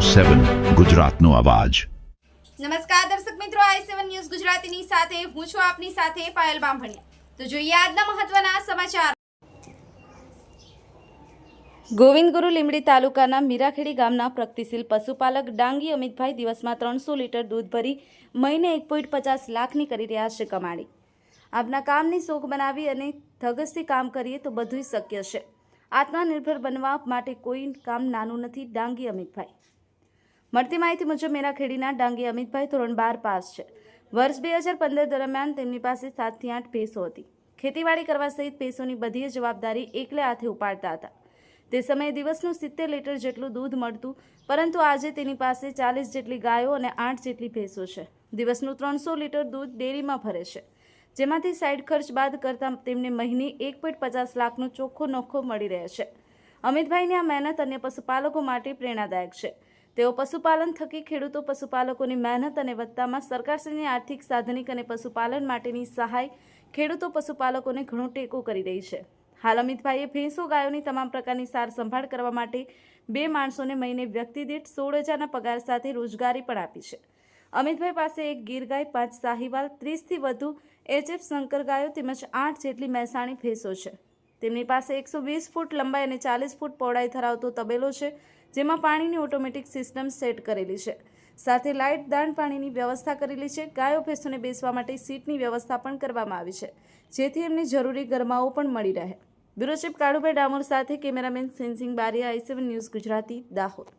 સેવન, ગુજરાતનો અવાજ. નમસ્કાર દર્શક મિત્રો, આઈ સેવન ન્યૂઝ ગુજરાતીની સાથે હું છું આપની સાથે પાયલ બામભણિયા. તો જોઈએ આજના મહત્વના સમાચાર. ગોવિંદ લીમડી તાલુકાના મીરાખેડી ગામના પ્રગતિશીલ પશુપાલક ડાંગી અમિતભાઈ દિવસમાં ત્રણસો લીટર દૂધ ભરી મહિને એક પોઈન્ટ પચાસ લાખની કરી રહ્યા છે કમાણી. આપના કામની શોખ બનાવી અને ધગસથી કામ કરીએ તો બધું શક્ય છે. આત્મનિર્ભર બનવા માટે કોઈ કામ નાનું નથી, ડાંગી અમિતભાઈ. મળતી માહિતી મુજબ મેરાખેડીના ડાંગી અમિતભાઈ ધોરણ બાર પાસ છે. વર્ષ બે હજાર પંદર દરમિયાન તેમની પાસે સાતથી આઠ ભેંસો હતી. ખેતીવાડી કરવા સહિત ભેંસોની બધી જવાબદારી એકલે હાથે ઉપાડતા હતા. તે સમયે દિવસનું સિત્તેર લીટર જેટલું દૂધ મળતું, પરંતુ આજે તેની પાસે ચાલીસ જેટલી ગાયો અને આઠ જેટલી ભેંસો છે. દિવસનું ત્રણસો લીટર દૂધ ડેરીમાં ભરે છે. જેમાંથી સાઈડ ખર્ચ બાદ કરતાં તેમને મહિને એક પોઈન્ટ પચાસ લાખનો ચોખ્ખો નોખો મળી રહે છે. અમિતભાઈની આ મહેનત અન્ય પશુપાલકો માટે પ્રેરણાદાયક છે. તેઓ પશુપાલન થકી ખેડૂતો પશુપાલકોની મહેનત અને વધતામાં સરકારશ્રીની આર્થિક સાધનિક અને પશુપાલન માટેની સહાય ખેડૂતો પશુપાલકોને ઘણો ટેકો કરી રહી છે. હાલ અમિતભાઈએ ભેંસો, ગાયોની તમામ પ્રકારની સાર સંભાળ કરવા માટે બે માણસોને મહિને વ્યક્તિ દીઠ સોળ હજારના પગાર સાથે રોજગારી પણ આપી છે. અમિતભાઈ પાસે એક ગીર ગાય પાંચ સાહીવાલ, ત્રીસથી વધુ એચએફ શંકર ગાયો તેમજ આઠ જેટલી મહેસાણી ભેંસો છે. તેમની પાસે એકસો વીસ ફૂટ લંબાઈ અને ચાલીસ ફૂટ પહોળાઈ ધરાવતો તબેલો છે, જેમાં પાણીની ઓટોમેટિક સિસ્ટમ સેટ કરેલી છે. સાથે લાઇટ દાણ પાણીની વ્યવસ્થા કરેલી છે. ગાયો, ભેંસોને બેસવા માટે સીટની વ્યવસ્થા પણ કરવામાં આવી છે, જેથી એમને જરૂરી ગરમાઓ પણ મળી રહે. બ્યુરો કાળુભાઈ ડામોર સાથે cameraman Sensing Bariya, I News Gujarati, Dahod.